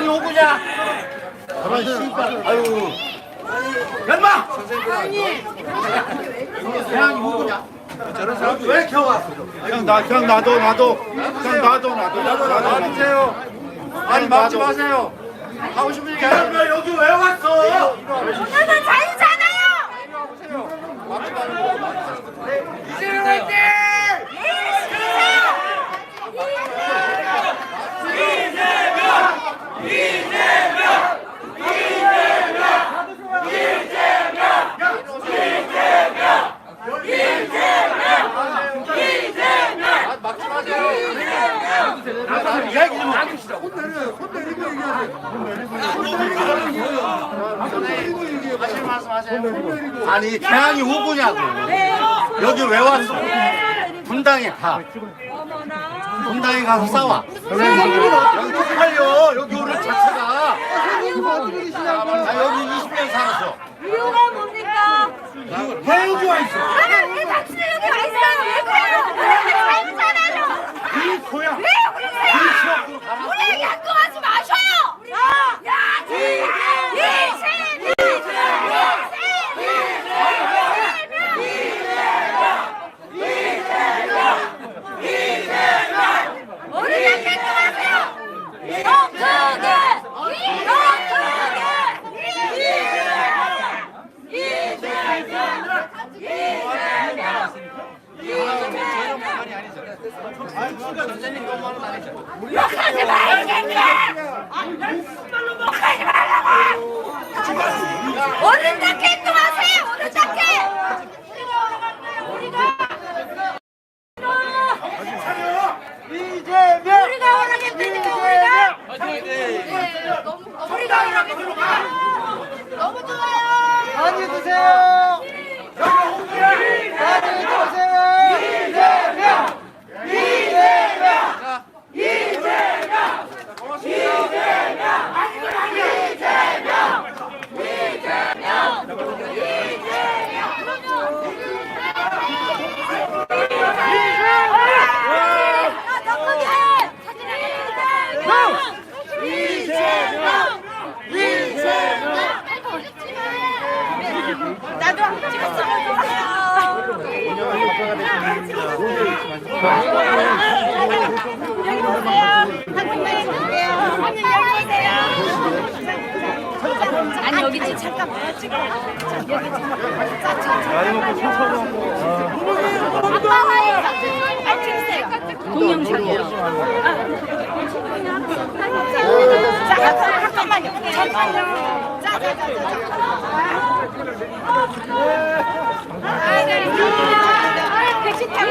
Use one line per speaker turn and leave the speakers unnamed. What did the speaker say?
누구냐? 아유. 연마! 태양이 누구냐? 저런 사람 왜 이렇게 왔어?
형, 나, 형 나도 나도 형 나도 나도 나도 나도
놔주세요. 아니 막지 마세요. 하고 싶은 얘기 하세요. 너 여기 왜 왔어?
오늘은 자유잖아요.
이재명 화이팅! 막지 마세요. 이야기 좀 하십시다. 하실 말씀 하세요. 아니 태양이 후보냐고. 여기 왜 왔어? 분당에 가. 분당에 가서 싸워. 여기 쪽팔려. 여기 오는 자체가. 나 여기 20년 살았어.
이유가 뭡니까?
와 있어?
나는 왜 당신이 여기 와 있어요? 왜 그래요? 우리 자유잖아요.
이 고향.
왜 그러세요? 우리 얘기 안 하지 마셔요. 야, 이재명, 이재명, 이재명, 우리가 깨끗하세요. 더 크게, 더 크게, 이재명, 이재명, 욕하지 마, 이 새끼야! 욕하지 말라고! 다 깨끗하세요! 오늘 다 깨!
이재명.
우리가 오라겠다니까 우리가! 우리가 오라겠다니까! 너무 좋아요!
많이 드세요. 많이 드세요. 이재명. 이재명. 이재명. 고맙습니다.
아, 더 크게! 사진 하나 찍자! 이재명! 이재명! 나도 한번 찍었어! 여기 보세요! 한국말 해줄게요! 한국 여기 보세요! 지금 잠깐만 찍어 여기 아빠 찍으세요 동영상이에요 자 잠깐만요 잠깐만요 아, 택시 타고